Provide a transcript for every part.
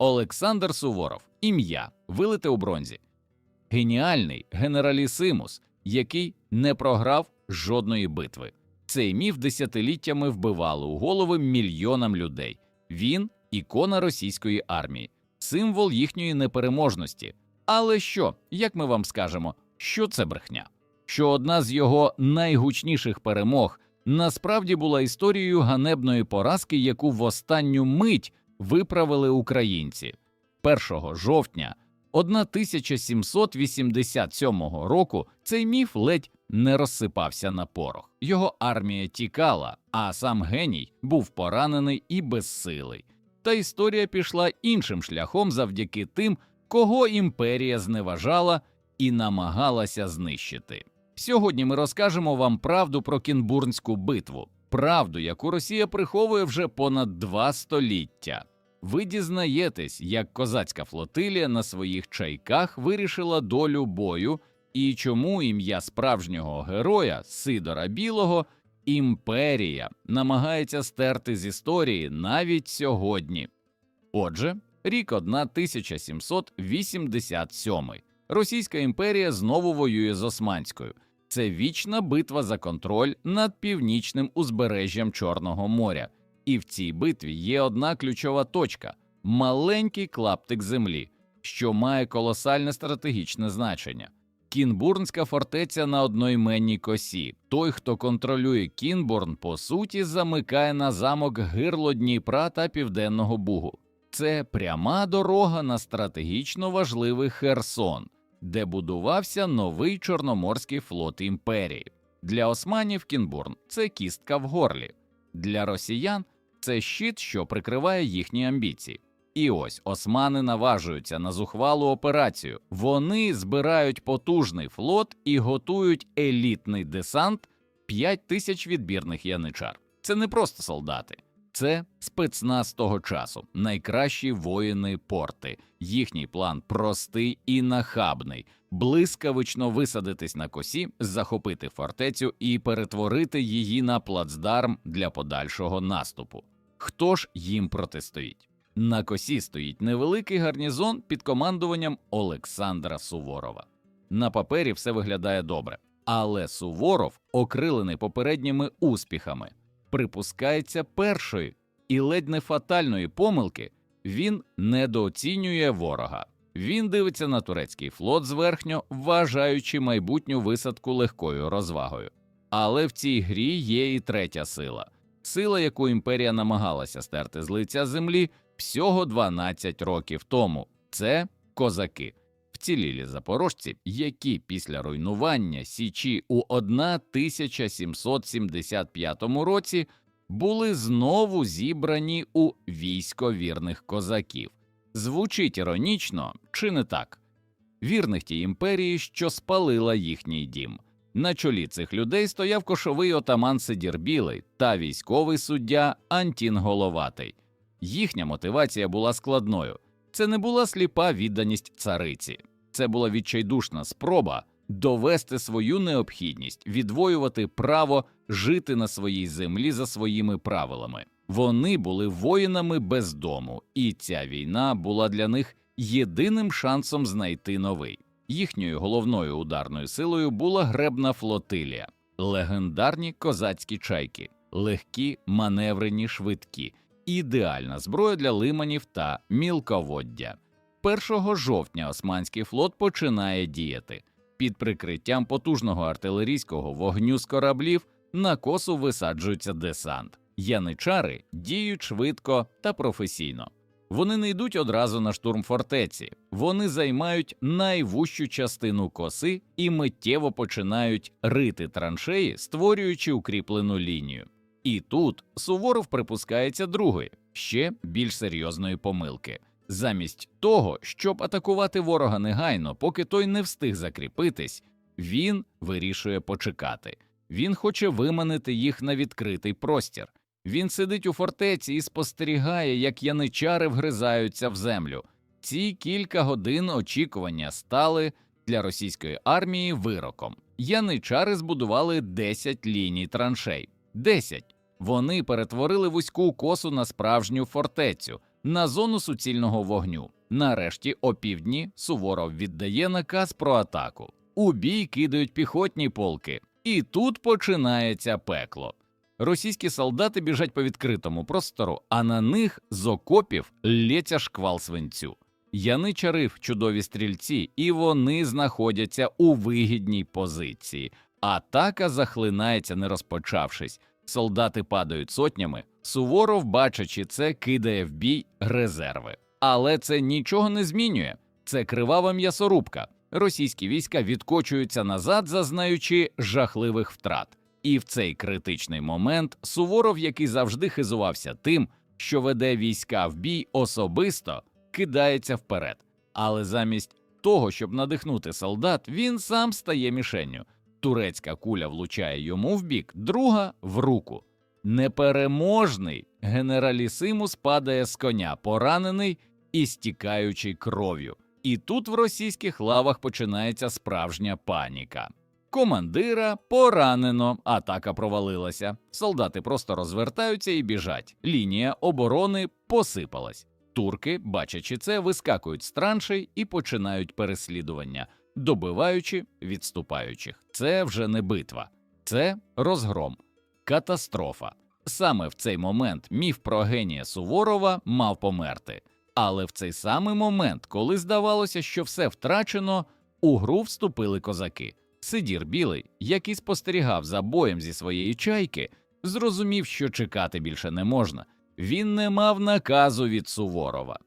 Олександр Суворов, ім'я, вилите у бронзі. Геніальний генералісимус, який не програв жодної битви. Цей міф десятиліттями вбивали у голови мільйонам людей. Він ікона російської армії, символ їхньої непереможності. Але що, як ми вам скажемо, що це брехня? Що одна з його найгучніших перемог насправді була історією ганебної поразки, яку в останню мить виправили українці 1 жовтня 1787 року. Цей міф ледь не розсипався на порох. Його армія тікала, а сам геній був поранений і безсилий. Та історія пішла іншим шляхом завдяки тим, кого імперія зневажала і намагалася знищити. Сьогодні ми розкажемо вам правду про Кінбурнську битву, правду, яку Росія приховує вже понад два століття. Ви дізнаєтесь, як козацька флотилія на своїх чайках вирішила долю бою і чому ім'я справжнього героя Сидора Білого імперія намагається стерти з історії навіть сьогодні. Отже, рік 1787. Російська імперія знову воює з Османською. Це вічна битва за контроль над північним узбережжям Чорного моря. І в цій битві є одна ключова точка маленький клаптик землі, що має колосальне стратегічне значення. Кінбурнська фортеця на одноіменній косі. Той, хто контролює Кінбурн, по суті, замикає на замок гирло Дніпра та Південного Бугу. Це пряма дорога на стратегічно важливий Херсон, де будувався новий Чорноморський флот імперії. Для османів Кінбурн це кістка в горлі, для росіян це щит, що прикриває їхні амбіції. І ось османи наважуються на зухвалу операцію. Вони збирають потужний флот і готують елітний десант 5 тисяч відбірних яничар. Це не просто солдати, це спецназ того часу, найкращі воїни порти. Їхній план простий і нахабний: блискавично висадитись на косі, захопити фортецю і перетворити її на плацдарм для подальшого наступу. Хто ж їм протистоїть? На косі стоїть невеликий гарнізон під командуванням Олександра Суворова. На папері все виглядає добре, але Суворов, окрилений попередніми успіхами, припускається першої і ледь не фатальної помилки. Він недооцінює ворога. Він дивиться на турецький флот зверхньо, вважаючи майбутню висадку легкою розвагою. Але в цій грі є і третя сила сила, яку імперія намагалася стерти з лиця землі всього 12 років тому. Це козаки, вцілілі запорожці, які після руйнування Січі у 1775 році були знову зібрані у військо вірних козаків. Звучить іронічно, чи не так? Вірних тій імперії, що спалила їхній дім. На чолі цих людей стояв кошовий отаман Сидір Білий та військовий суддя Антін Головатий. Їхня мотивація була складною. Це не була сліпа відданість цариці, це була відчайдушна спроба довести свою необхідність, відвоювати право жити на своїй землі за своїми правилами. Вони були воїнами без дому, і ця війна була для них єдиним шансом знайти новий. Їхньою головною ударною силою була гребна флотилія, легендарні козацькі чайки, легкі, маневрені, швидкі, ідеальна зброя для лиманів та мілководдя. 1 жовтня Османський флот починає діяти. Під прикриттям потужного артилерійського вогню з кораблів на косу висаджується десант. Яничари діють швидко та професійно. Вони не йдуть одразу на штурм фортеці, вони займають найвужчу частину коси і миттєво починають рити траншеї, створюючи укріплену лінію. І тут Суворов припускається другої, ще більш серйозної помилки. Замість того, щоб атакувати ворога негайно, поки той не встиг закріпитись, він вирішує почекати. Він хоче виманити їх на відкритий простір. Він сидить у фортеці і спостерігає, як яничари вгризаються в землю. Ці кілька годин очікування стали для російської армії вироком. Яничари збудували 10 ліній траншей. 10. Вони перетворили вузьку косу на справжню фортецю, на зону суцільного вогню. Нарешті, опівдні, Суворов віддає наказ про атаку. У бій кидають піхотні полки, і тут починається пекло. Російські солдати біжать по відкритому простору, а на них з окопів лється шквал свинцю. Яничари – чудові стрільці, і вони знаходяться у вигідній позиції. Атака захлинається, не розпочавшись. Солдати падають сотнями. Суворов, бачачи це, кидає в бій резерви. Але це нічого не змінює. Це кривава м'ясорубка. Російські війська відкочуються назад, зазнаючи жахливих втрат. І в цей критичний момент Суворов, який завжди хизувався тим, що веде війська в бій особисто, кидається вперед. Але замість того, щоб надихнути солдат, він сам стає мішенню. Турецька куля влучає йому в бік, друга в руку. Непереможний генералісимус падає з коня, поранений і стікаючий кров'ю. І тут в російських лавах починається справжня паніка. Командира поранено, атака провалилася. Солдати просто розвертаються і біжать. Лінія оборони посипалась. Турки, бачачи це, вискакують з траншей і починають переслідування, добиваючи відступаючих. Це вже не битва, це розгром, катастрофа. Саме в цей момент міф про генія Суворова мав померти. Але в цей самий момент, коли здавалося, що все втрачено, у гру вступили козаки. Сидір білий, який спостерігав за боєм зі своєї чайки, зрозумів, що чекати більше не можна. Він не мав наказу від Суворова.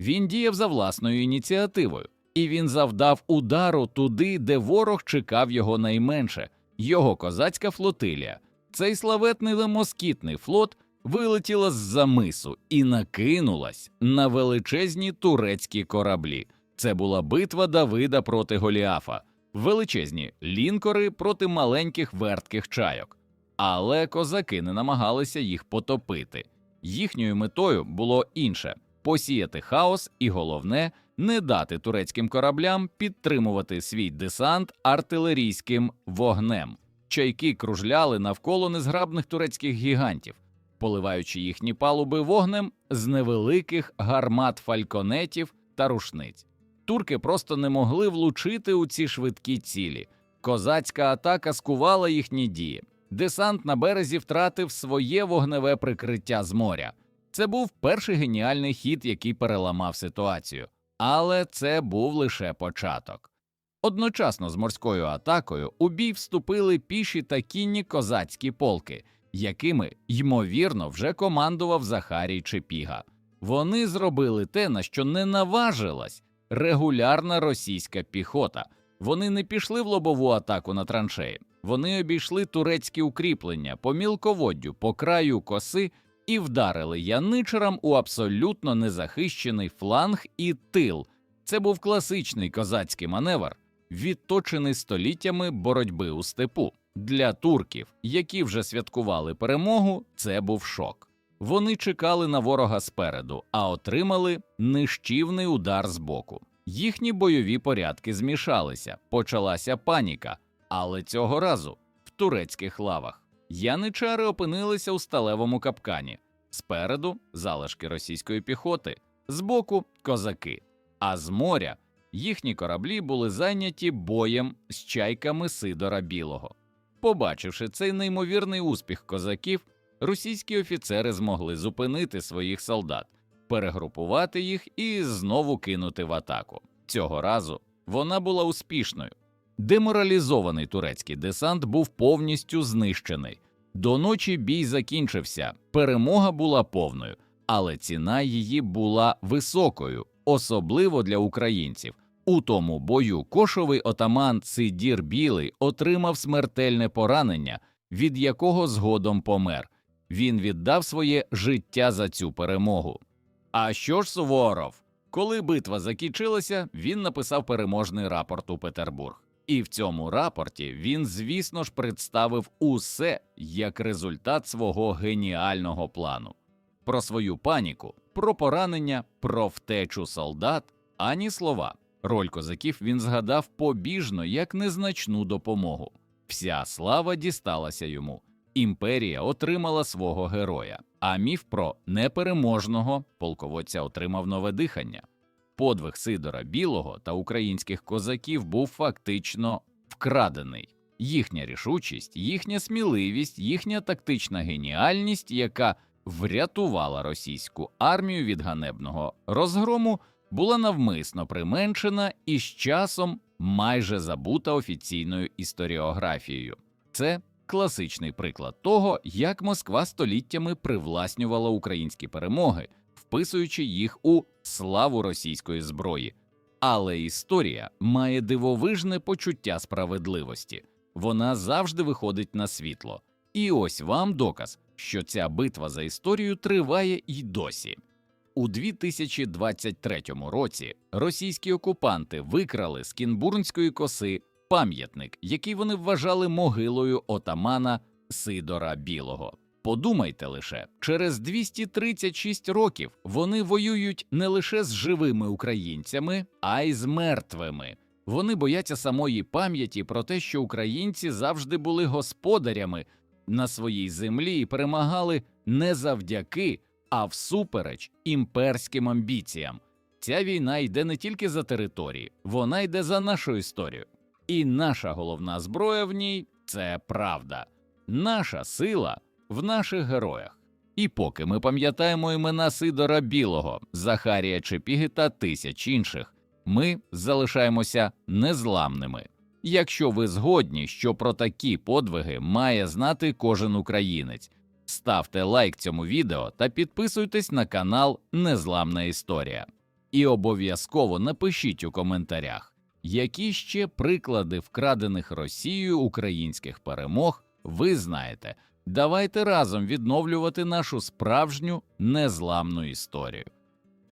Він діяв за власною ініціативою, і він завдав удару туди, де ворог чекав його найменше його козацька флотилія. Цей славетний лемоскітний флот вилетіла з-за мису і накинулась на величезні турецькі кораблі. Це була битва Давида проти Голіафа, величезні лінкори проти маленьких вертких чайок. Але козаки не намагалися їх потопити. Їхньою метою було інше посіяти хаос і головне не дати турецьким кораблям підтримувати свій десант артилерійським вогнем. Чайки кружляли навколо незграбних турецьких гігантів, поливаючи їхні палуби вогнем з невеликих гармат фальконетів та рушниць. Турки просто не могли влучити у ці швидкі цілі. Козацька атака скувала їхні дії. Десант на березі втратив своє вогневе прикриття з моря. Це був перший геніальний хід, який переламав ситуацію, але це був лише початок. Одночасно з морською атакою у бій вступили піші та кінні козацькі полки, якими, ймовірно, вже командував Захарій Чепіга. Вони зробили те, на що не наважилась регулярна російська піхота. Вони не пішли в лобову атаку на траншеї. Вони обійшли турецькі укріплення по мілководдю, по краю коси і вдарили яничарам у абсолютно незахищений фланг і тил. Це був класичний козацький маневр, відточений століттями боротьби у степу. Для турків, які вже святкували перемогу, це був шок. Вони чекали на ворога спереду, а отримали нищівний удар збоку. Їхні бойові порядки змішалися, почалася паніка, але цього разу в турецьких лавах. Яничари опинилися у сталевому капкані. Спереду залишки російської піхоти, збоку козаки, а з моря їхні кораблі були зайняті боєм з чайками Сидора Білого. Побачивши цей неймовірний успіх козаків, російські офіцери змогли зупинити своїх солдат, перегрупувати їх і знову кинути в атаку. Цього разу вона була успішною. Деморалізований турецький десант був повністю знищений. До ночі бій закінчився, перемога була повною, але ціна її була високою, особливо для українців. У тому бою кошовий отаман Сидір Білий отримав смертельне поранення, від якого згодом помер. Він віддав своє життя за цю перемогу. А що ж Суворов? Коли битва закінчилася, він написав переможний рапорт у Петербург. І в цьому рапорті він, звісно ж, представив усе як результат свого геніального плану. Про свою паніку, про поранення, про втечу солдат, ані слова. Роль козаків він згадав побіжно як незначну допомогу. Вся слава дісталася йому, імперія отримала свого героя, а міф про непереможного полководця отримав нове дихання. Подвиг Сидора Білого та українських козаків був фактично вкрадений. Їхня рішучість, їхня сміливість, їхня тактична геніальність, яка врятувала російську армію від ганебного розгрому, була навмисно применшена і з часом майже забута офіційною історіографією. Це класичний приклад того, як Москва століттями привласнювала українські перемоги, вписуючи їх у славу російської зброї. Але історія має дивовижне почуття справедливості. Вона завжди виходить на світло. І ось вам доказ, що ця битва за історію триває й досі. У 2023 році російські окупанти викрали з Кінбурнської коси пам'ятник, який вони вважали могилою отамана Сидора Білого. Подумайте лише, через 236 років вони воюють не лише з живими українцями, а й з мертвими. Вони бояться самої пам'яті про те, що українці завжди були господарями на своїй землі і перемагали не завдяки, а всупереч імперським амбіціям. Ця війна йде не тільки за території, вона йде за нашу історію. І наша головна зброя в ній це правда. Наша сила в наших героях. І поки ми пам'ятаємо імена Сидора Білого, Захарія Чепіги та тисяч інших, ми залишаємося незламними. Якщо ви згодні, що про такі подвиги має знати кожен українець, ставте лайк цьому відео та підписуйтесь на канал Незламна Історія. І обов'язково напишіть у коментарях, які ще приклади вкрадених Росією українських перемог ви знаєте. Давайте разом відновлювати нашу справжню незламну історію.